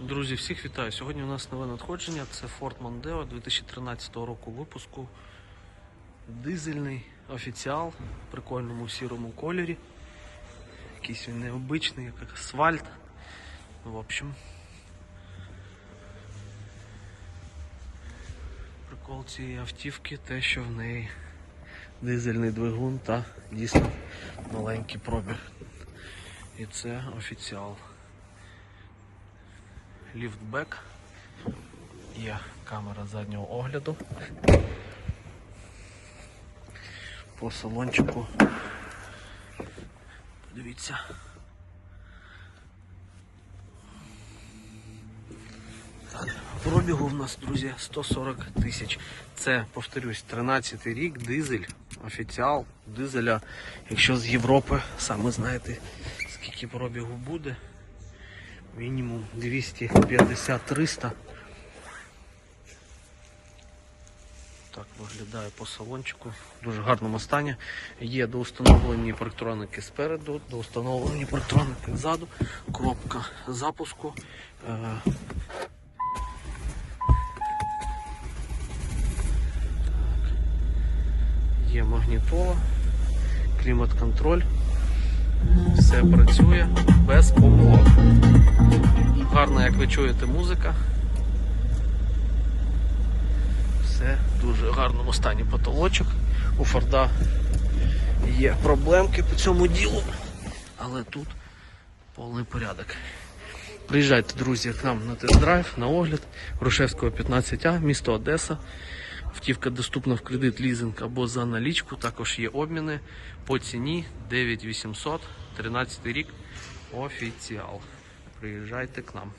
Друзі, всіх вітаю. Сьогодні у нас нове надходження. Це Ford Mondeo 2013 року випуску. Дизельний офіціал в прикольному сірому кольорі. Якийсь він необичний, як асфальт. В общем. Прикол цієї автівки те, що в неї дизельний двигун та дійсно маленький пробіг. І це офіціал. Ліфтбек, є камера заднього огляду. По салончику. Подивіться. Пробігу в нас, друзі, 140 тисяч. Це, повторюсь, 13 рік, дизель, офіціал, дизеля. Якщо з Європи, саме знаєте, скільки пробігу буде. Мінімум 250-300. Так виглядає по салончику. В дуже гарному стані. Є доустановлені парктроники спереду, доустановлені парктроники ззаду, кнопка запуску. Е, Є магнітола, клімат-контроль. Все працює без помилок. Гарна, як ви чуєте, музика. Все в дуже гарному стані потолочок. У Форда є проблемки по цьому ділу, але тут повний порядок. Приїжджайте, друзі, к нам на тест-драйв, на огляд Грушевського 15А, місто Одеса. Автівка доступна в кредит, лізинг або за налічку. Також є обміни по ціні 9800, 13 рік. Офіціал. Приїжджайте к нам.